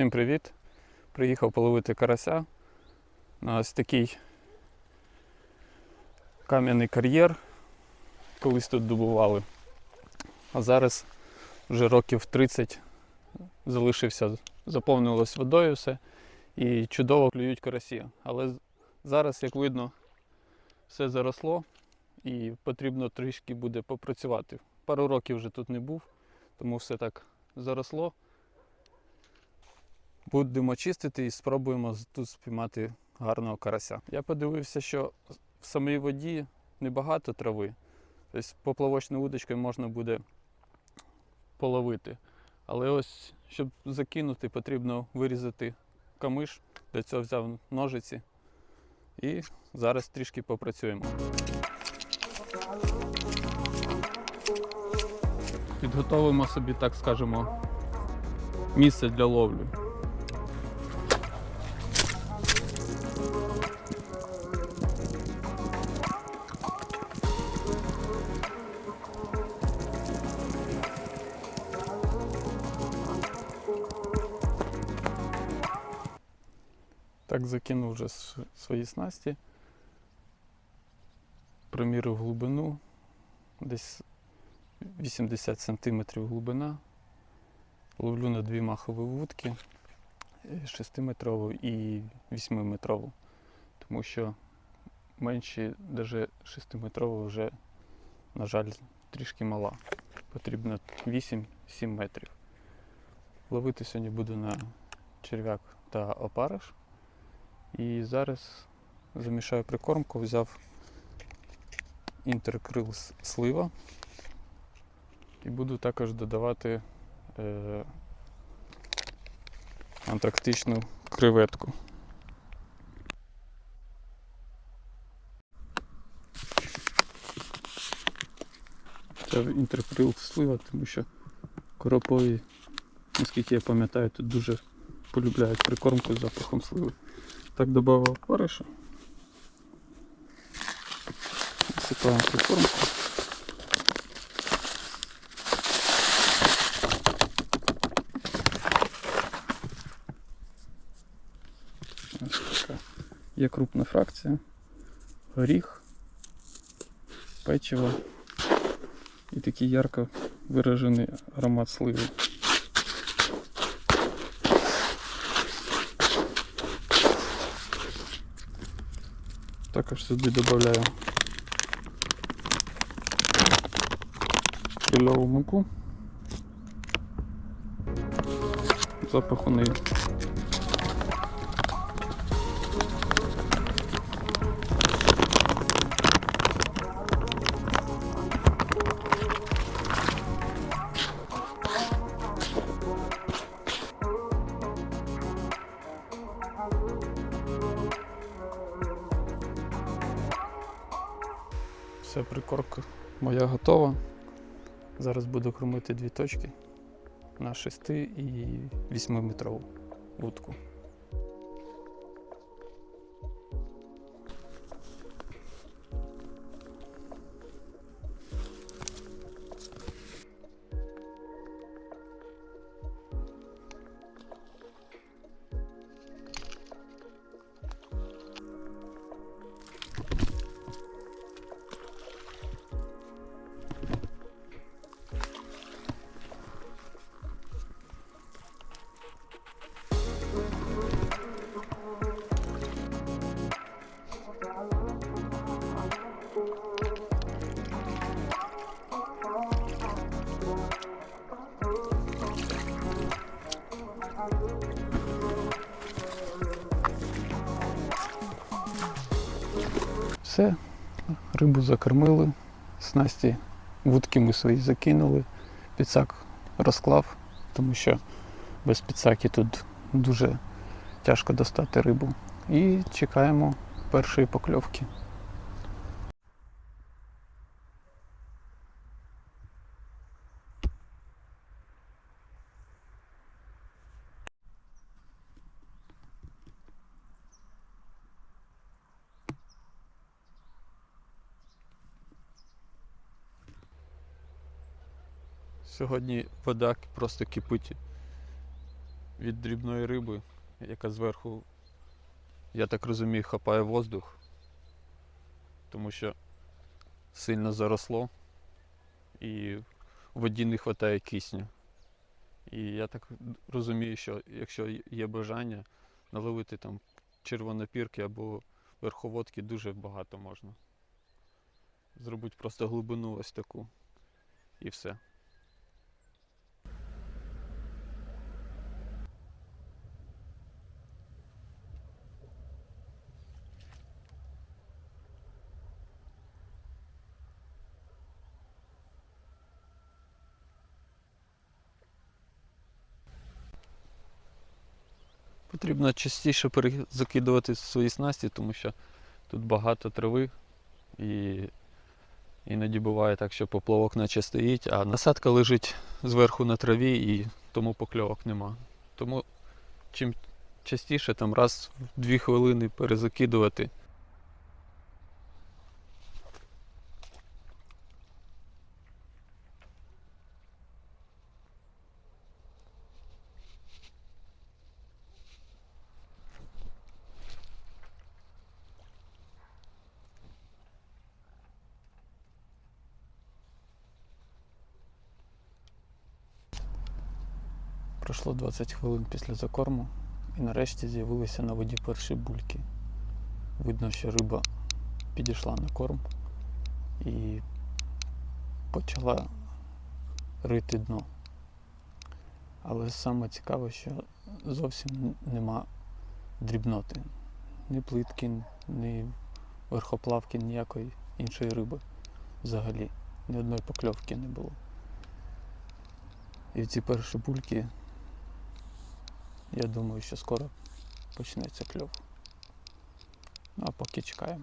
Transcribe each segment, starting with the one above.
Всім привіт! Приїхав половити карася на ось такий кам'яний кар'єр. Колись тут добували. А зараз вже років 30 залишився, заповнилось водою все і чудово клюють карасі. Але зараз, як видно, все заросло і потрібно трішки буде попрацювати. Пару років вже тут не був, тому все так заросло. Будемо чистити і спробуємо тут спіймати гарного карася. Я подивився, що в самій воді небагато трави. Тобто поплавочною удочкою можна буде половити. Але ось, щоб закинути, потрібно вирізати камиш. Для цього взяв ножиці. І зараз трішки попрацюємо. Підготовимо собі, так скажемо, місце для ловлі. Так закинув вже свої снасті. Примірив глибину. Десь 80 см глибина. Ловлю на дві махові вудки 6-метрову і 8-метрову. Тому що менші, навіть 6-метрова вже, на жаль, трішки мала. Потрібно 8-7 метрів. Ловити сьогодні буду на черв'як та опариш. І зараз замішаю прикормку, взяв інтеркрил слива і буду також додавати е, антарктичну креветку. Це інтеркрил слива, тому що коропові, наскільки я пам'ятаю, тут дуже полюбляють прикормку з запахом сливи. Так додав опариша. Насипаємо прикормку. Ось така. Є крупна фракція, горіх, печиво і такий ярко виражений аромат сливи. Також сюди додаю кільову муку. Запах у неї. Зараз буду кормити дві точки на 6 і 8 метрову вудку. Все, рибу закормили, снасті вудки ми свої закинули, підсак розклав, тому що без підсаки тут дуже тяжко достати рибу. І чекаємо першої покльовки. Сьогодні вода просто кипить від дрібної риби, яка зверху, я так розумію, хапає воздух, тому що сильно заросло і воді не вистачає кисню. І я так розумію, що якщо є бажання наловити там червонопірки або верховодки, дуже багато можна. Зробити просто глибину ось таку і все. Потрібно частіше перезакидувати свої снасті, тому що тут багато трави і іноді буває так, що поплавок наче стоїть, а насадка лежить зверху на траві і тому покльовок нема. Тому чим частіше, там раз в дві хвилини перезакидувати. Пройшло 20 хвилин після закорму і нарешті з'явилися на воді перші бульки. Видно, що риба підійшла на корм і почала рити дно. Але саме цікаве, що зовсім нема дрібноти. Ні плитки, ні верхоплавки, ніякої іншої риби взагалі. Ні одної покльовки не було. І ці перші бульки, я думаю, що скоро почнеться кльов. Ну а поки чекаємо.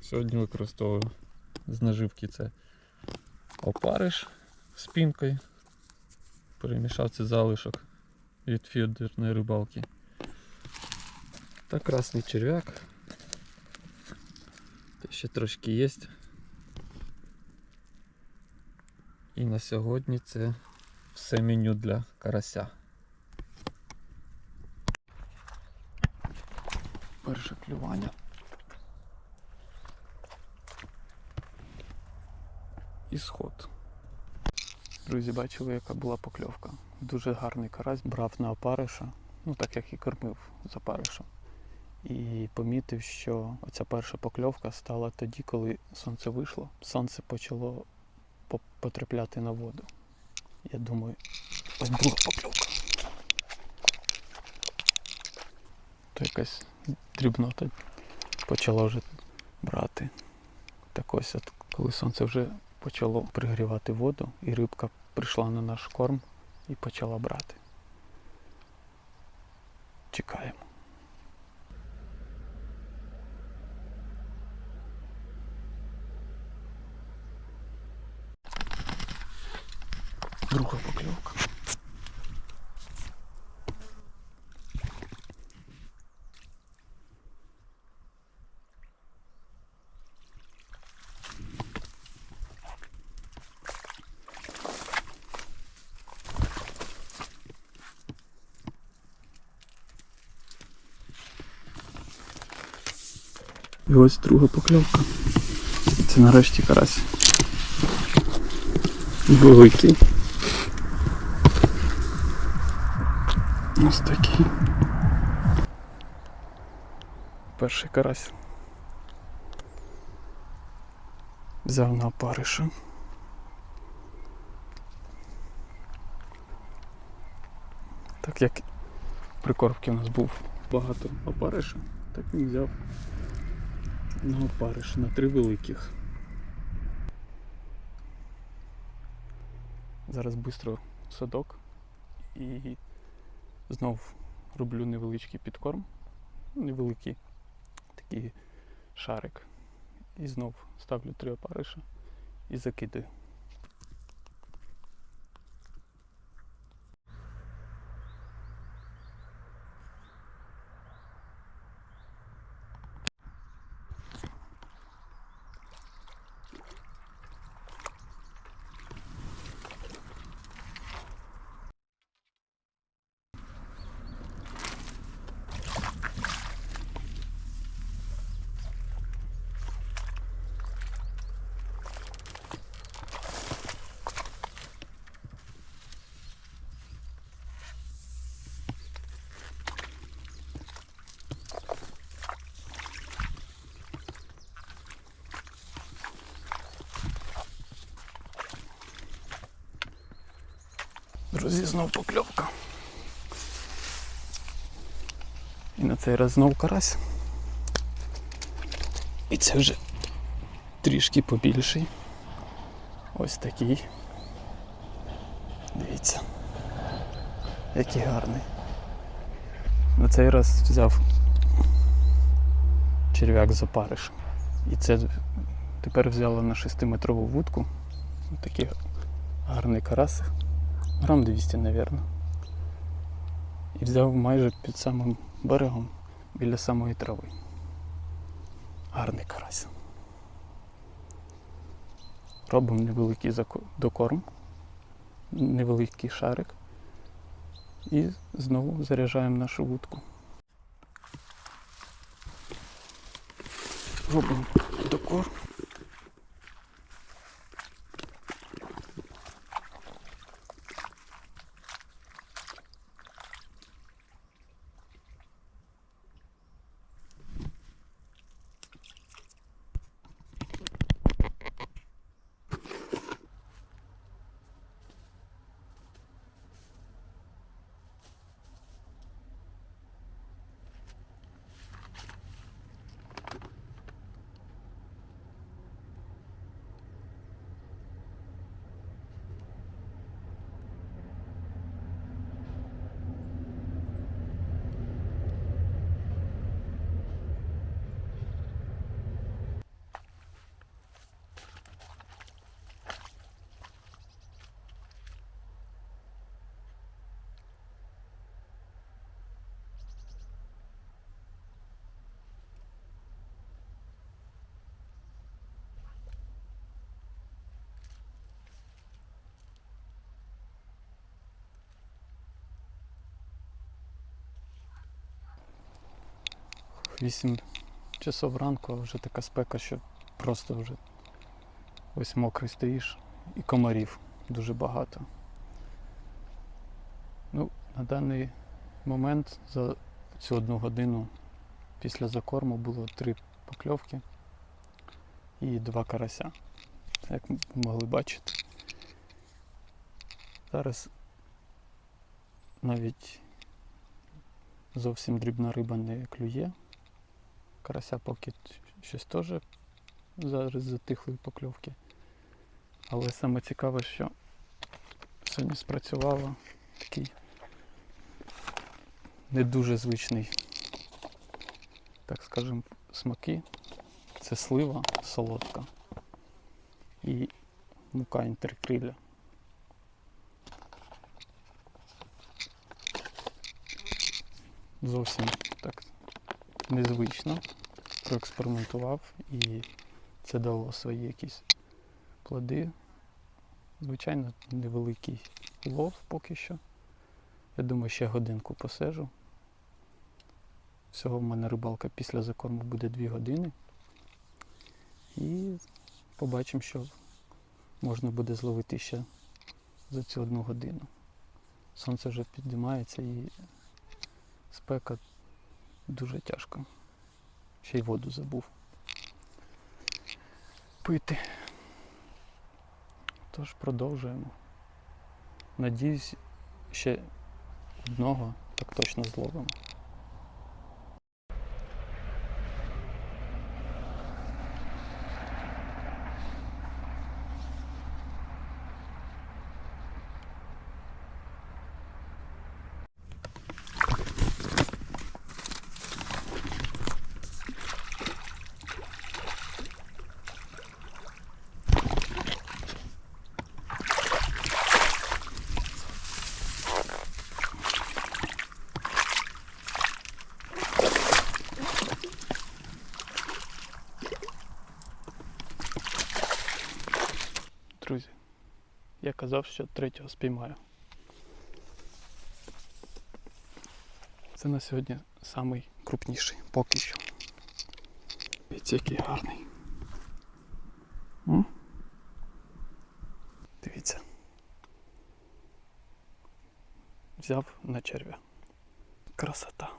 Сьогодні використовую з наживки це опариш з пінкою. Перемішав цей залишок від фідерної рибалки. Та красний черв'як. Ще трошки є. І на сьогодні це все меню для карася. Перше клювання. І сход. Друзі, бачили, яка була покльовка. Дуже гарний карась брав на опариша, ну так як і кормив з опаришем. І помітив, що оця перша покльовка стала тоді, коли сонце вийшло. Сонце почало потрапляти на воду. Я думаю, ось друга покльовка. То якась дрібнота почала вже брати. Так ось, от, коли сонце вже почало пригрівати воду, і рибка прийшла на наш корм і почала брати. Чекаємо. Друга покльовка. І ось друга покльовка. Це нарешті карась. Великий. Ось такий. Перший карась. Взяв на опариша. Так як прикормки у нас був багато опариша, так він взяв на опариш на три великих. Зараз швидко садок і знов роблю невеличкий підкорм, невеликий такий шарик. І знов ставлю три опариша і закидаю. Друзі, знов покльовка. І на цей раз знов карась. І це вже трішки побільший. Ось такий. Дивіться. Який гарний. На цей раз взяв черв'як з опариш. І це тепер взяла на 6-метрову вудку. Ось Такий гарний карасик. Грам 200, мабуть. І взяв майже під самим берегом біля самої трави. Гарний карась. Робимо невеликий докорм, невеликий шарик і знову заряджаємо нашу вудку. Робимо докорм. Вісім часов ранку, а вже така спека, що просто вже ось мокрий стоїш і комарів дуже багато. Ну, на даний момент за цю одну годину після закорму було три покльовки і два карася. Як ви могли бачити. Зараз навіть зовсім дрібна риба не клює. Карася поки щось теж зараз затихли покльовки. Але саме цікаве, що сьогодні спрацювало такий не дуже звичний, так скажемо, смаки. Це слива солодка і мука інтеркриля. Зовсім незвично проекспериментував і це дало свої якісь плоди. Звичайно, невеликий лов поки що. Я думаю, ще годинку посижу. Всього в мене рибалка після закорму буде 2 години. І побачимо, що можна буде зловити ще за цю одну годину. Сонце вже піднімається і спека дуже тяжко. Ще й воду забув пити. Тож продовжуємо. Надіюсь, ще одного так точно зловимо. Друзі, я казав, що третього спіймаю. Це на сьогодні самий крупніший поки що. Дивіться, який гарний. М? Дивіться. Взяв на черв'я. Красота.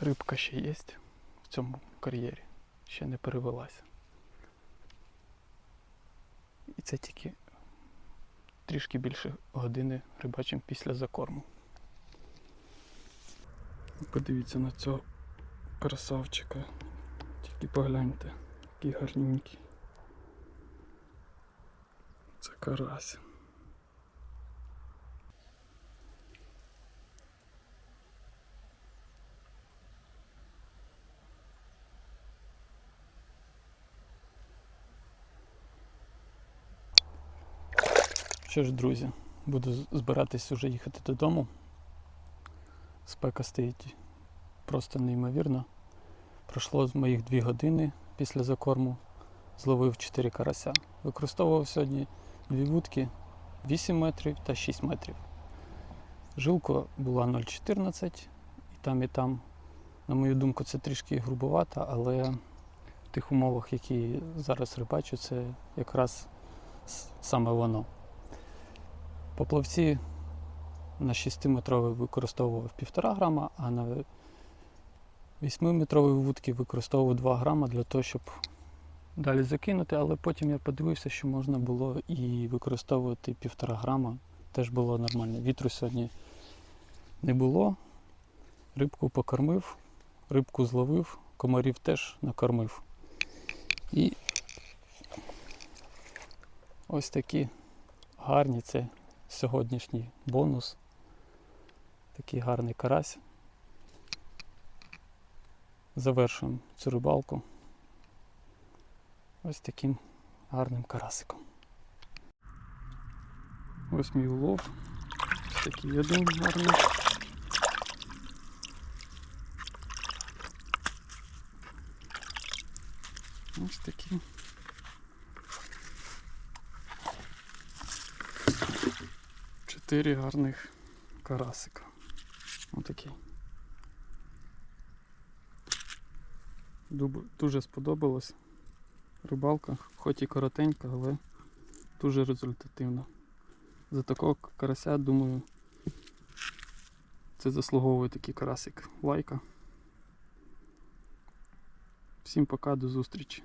Рибка ще є в цьому кар'єрі. Ще не перевелася. І це тільки трішки більше години рибачимо після закорму. Подивіться на цього красавчика. Тільки погляньте, який гарненький. Це карась. Що ж, друзі, буду збиратись уже їхати додому. Спека стоїть просто неймовірно. Пройшло з моїх 2 години після закорму. Зловив 4 карася. Використовував сьогодні дві вудки 8 метрів та 6 метрів. Жилка була 0,14 і там, і там. На мою думку, це трішки грубовато, але в тих умовах, які зараз рибачу, це якраз саме воно. Поплавці на 6-метровий використовував 1,5 грама, а на 8-метровій вудки використовував 2 грама для того, щоб далі закинути, але потім я подивився, що можна було і використовувати 1,5 грама. Теж було нормально. Вітру сьогодні не було. Рибку покормив, рибку зловив, комарів теж накормив. І ось такі гарні це сьогоднішній бонус. Такий гарний карась. Завершуємо цю рибалку ось таким гарним карасиком. Ось мій улов. Ось такий один гарний. Ось такий. Чотири гарних карасика. Отакий. Дуже сподобалось. Рибалка, хоч і коротенька, але дуже результативна. За такого карася, думаю, це заслуговує такий карасик лайка. Всім пока, до зустрічі.